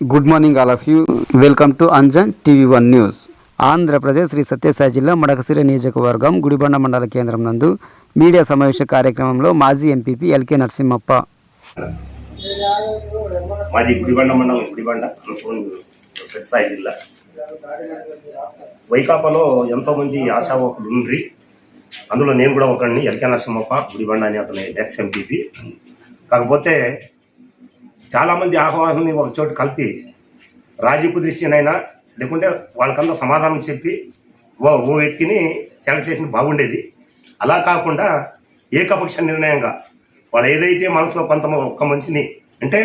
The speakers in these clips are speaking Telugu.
Good morning all of you welcome to Anjan TV one news Andhra Pradesh Shri Sathya Sai జిల్లా మడకసిరి నియోజకవర్గం గుడిబండ మండల కేంద్రం నందు మీడియా సమావేశ కార్యక్రమంలో మాజీ ఎంపీపీ ఎల్కే నరసింహప్ప మాది గుడిబండ మండలం గుడిబండ సత్యసాయి జిల్లా వైకాపాలో ఎంతో మంది ఆశావకులు ఉండ్రి. అందులో నేను కూడా ఒకడిని ఎల్కే నరసింహప్ప గుడిబండ అని అతని ఎక్స్ ఎంపీపీ కాకపోతే చాలామంది ఆహ్వానాన్ని ఒక చోటు కలిపి రాజీపు దృష్టినైనా లేకుంటే వాళ్ళకంతా సమాధానం చెప్పి ఓ ఓ వ్యక్తిని సెలెక్ట్ చేసిన బాగుండేది. అలా కాకుండా ఏకపక్ష నిర్ణయంగా వాళ్ళు ఏదైతే మనసులో కొంత ఒక్క మనిషిని అంటే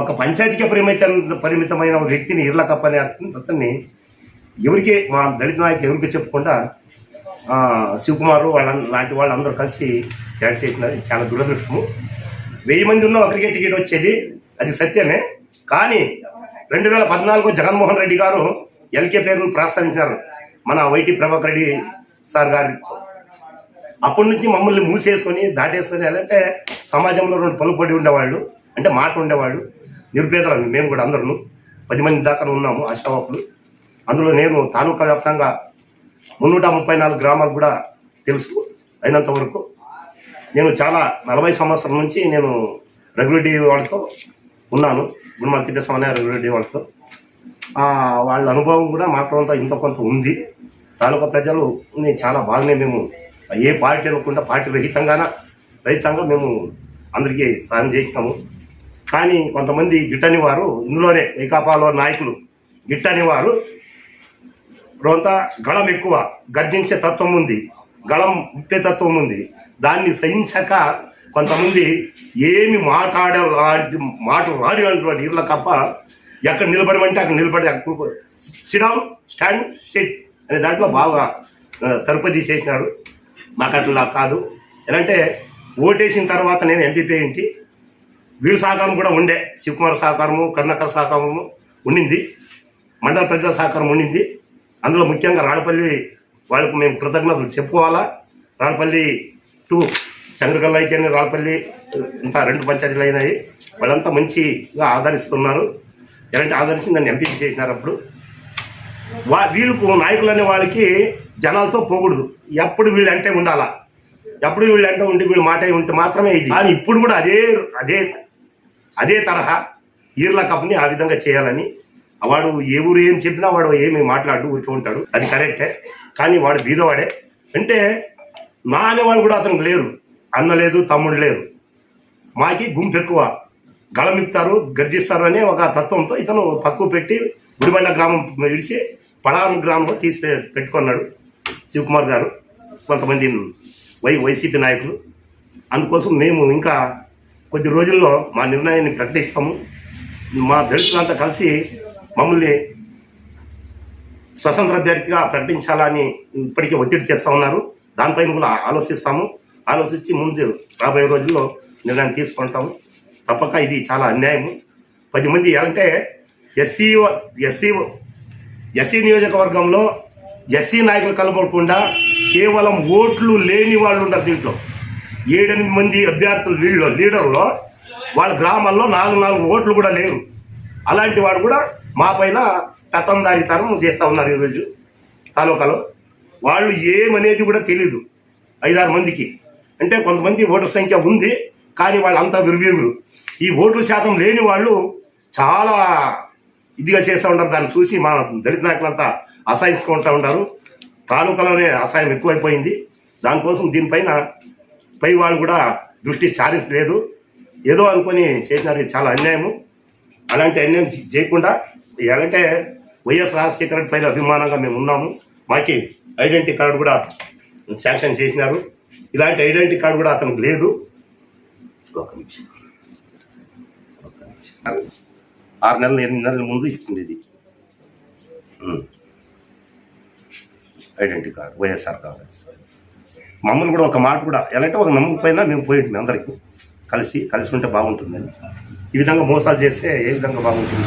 ఒక పంచాయతీకి పరిమిత పరిమితమైన ఒక వ్యక్తిని ఇర్లకప్ప అనే అతన్ని ఎవరికి మా దళిత నాయకు ఎవరికి చెప్పకుండా శివకుమారు వాళ్ళ లాంటి వాళ్ళందరూ కలిసి సెలెక్ట్ చేసినది చాలా దురదృష్టము. వెయ్యి మంది ఉన్న ఒకరికే టికెట్ వచ్చేది. అది సత్యమే. కానీ రెండు వేల పద్నాలుగు జగన్మోహన్ రెడ్డి గారు ఎల్కే పేరును ప్రస్తావించినారు మన వైటి ప్రభాకర్ రెడ్డి సార్ గారితో అప్పటి నుంచి మమ్మల్ని మూసేసుకొని దాటేసుకొని అంటే సమాజంలో రెండు పలుకుబడి ఉండేవాళ్ళు. అంటే మాట ఉండేవాళ్ళు. నిరుపేదలు మేము కూడా అందరూ. పది మంది దాకా ఉన్నాము ఆశావాకులు అందులో నేను తాలూకా వ్యాప్తంగా మున్నూట ముప్పై నాలుగు గ్రామాలు కూడా తెలుసు. అయినంత వరకు నేను చాలా నలభై సంవత్సరాల నుంచి నేను రెగ్యులేటివ్ వాళ్ళతో ఉన్నాను. గురుమాల అనే రెగ్యులేటివ్ వాళ్ళతో. వాళ్ళ అనుభవం కూడా మా ప్రాంతం ఇంత కొంత ఉంది. తాలూకా ప్రజలు చాలా బాగానే మేము ఏ పార్టీ అనుకుంటే పార్టీ రహితంగాన రహితంగా మేము అందరికీ సాయం చేసినాము. కానీ కొంతమంది గిట్టని వారు ఇందులోనే వైకాపాలో నాయకులు గిట్టని వారు రొంత గళం ఎక్కువ గర్జించే తత్వం ఉంది. గళం విప్పే ఉంది. దాన్ని సహించక కొంతమంది ఏమి మాట్లాడే మాట రాని రానిటువంటి ఇళ్ళ కప్ప. ఎక్కడ నిలబడమంటే అక్కడ నిలబడి అక్కడ సిడౌన్ స్టాండ్ సిట్ అనే దాంట్లో బాగా తరుపతి చేసినాడు మాకు అట్లా కాదు. ఎలా అంటే ఓటేసిన తర్వాత నేను ఎంపీపీ ఏంటి వీళ్ళ సహకారం కూడా ఉండే. శివకుమార్ సహకారము కర్ణాకర్ సహకారము ఉండింది. మండల ప్రజల సహకారం ఉండింది. అందులో ముఖ్యంగా రాడపల్లి వాళ్ళకు మేము కృతజ్ఞతలు. చెప్పుకోవాలా? రాళ్ళపల్లి టూ శంకరగల్ల అయితేనే రాళ్ళపల్లి ఇంత రెండు పంచాయతీలు అయినాయి వాళ్ళంతా మంచిగా ఆదరిస్తున్నారు. ఎలాంటి ఆదరించి నన్ను ఎంపీ చేసినారు అప్పుడు. వా వీళ్ళకు నాయకులు అనే వాళ్ళకి జనాలతో పోకూడదు. ఎప్పుడు వీళ్ళు అంటే ఉండాలా? ఎప్పుడు వీళ్ళు అంటే ఉంటే వీళ్ళు మాట ఉంటే మాత్రమే ఇది. కానీ ఇప్పుడు కూడా అదే అదే అదే తరహా ఈర్ల కప్ని ఆ విధంగా చేయాలని వాడు ఏ ఊరు ఏం చెప్పినా వాడు ఏమి మాట్లాడు ఊరికే ఉంటాడు. అది కరెక్టే కానీ వాడు బీదవాడే. అంటే మా అనేవాడు కూడా అతనికి లేరు. అన్న లేదు తమ్ముడు లేరు. మాకి గుంపు ఎక్కువ. గళమిప్తారు గర్జిస్తారు అనే ఒక తత్వంతో ఇతను పక్కు పెట్టి గుడిబండ గ్రామం విడిచి పడారం గ్రామంలో తీసి పెట్టుకున్నాడు శివకుమార్ గారు. కొంతమంది వై వైసీపీ నాయకులు. అందుకోసం మేము ఇంకా కొద్ది రోజుల్లో మా నిర్ణయాన్ని ప్రకటిస్తాము. మా దళితులంతా కలిసి మమ్మల్ని స్వతంత్ర అభ్యర్థిగా ప్రకటించాలని ఇప్పటికే ఒత్తిడి చేస్తూ ఉన్నారు. దానిపైన కూడా ఆలోచిస్తాము. ఆలోచించి ముందు రాబోయే రోజుల్లో నిర్ణయం తీసుకుంటాము. తప్పక ఇది చాలా అన్యాయము. పది మంది అంటే ఎస్సీ ఎస్సీ ఎస్సీ నియోజకవర్గంలో ఎస్సీ నాయకులు కలపకుండా కేవలం ఓట్లు లేని వాళ్ళు ఉన్నారు దీంట్లో. ఏడెనిమిది మంది అభ్యర్థులు వీళ్ళు లీడర్లో వాళ్ళ గ్రామాల్లో నాలుగు నాలుగు ఓట్లు కూడా లేరు అలాంటి వాడు కూడా మా పైన కతందారితనం చేస్తూ ఉన్నారు ఈరోజు తాలూకాలో. వాళ్ళు ఏమనేది కూడా తెలీదు ఐదారు మందికి. అంటే కొంతమంది ఓటర్ సంఖ్య ఉంది కానీ వాళ్ళంతా విరువీగురు ఈ ఓట్ల శాతం లేని వాళ్ళు చాలా ఇదిగా చేస్తూ ఉంటారు. దాన్ని చూసి మన దళిత నాయకులంతా అసహించుకుంటూ ఉంటారు. తాలూకాలోనే అసహాయం ఎక్కువైపోయింది. దానికోసం దీనిపైన పై వాళ్ళు కూడా దృష్టి చారించలేదు ఏదో అనుకొని చేసినారు. చాలా అన్యాయము. అలాంటి అన్యాయం చేయకుండా ఎలాంటే వైఎస్ రాజశేఖర రెడ్డి పైన అభిమానంగా మేము ఉన్నాము. మాకి ఐడెంటిటీ కార్డు కూడా శాంక్షన్ చేసినారు. ఇలాంటి ఐడెంటిటీ కార్డు కూడా అతనికి లేదు. ఒక నిమిషం. నిమిషం. ఆరు నెలలు ఎనిమిది నెలల ముందు ఇచ్చింది ఇది ఐడెంటిటీ కార్డు వైఎస్ఆర్ కాంగ్రెస్. మమ్మల్ని కూడా ఒక మాట కూడా ఎలాంటి ఒక నమ్మకం పైన మేము పోయింటుంది అందరికీ. కలిసి కలిసి ఉంటే బాగుంటుందని. ఈ విధంగా మోసాలు చేస్తే ఏ విధంగా బాగుంటుంది?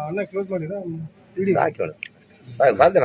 ಅಣ್ಣ ಕ್ಲೋಸ್ ಮಾಡಿದ ಸಾಕು ಸಾಧ್ಯ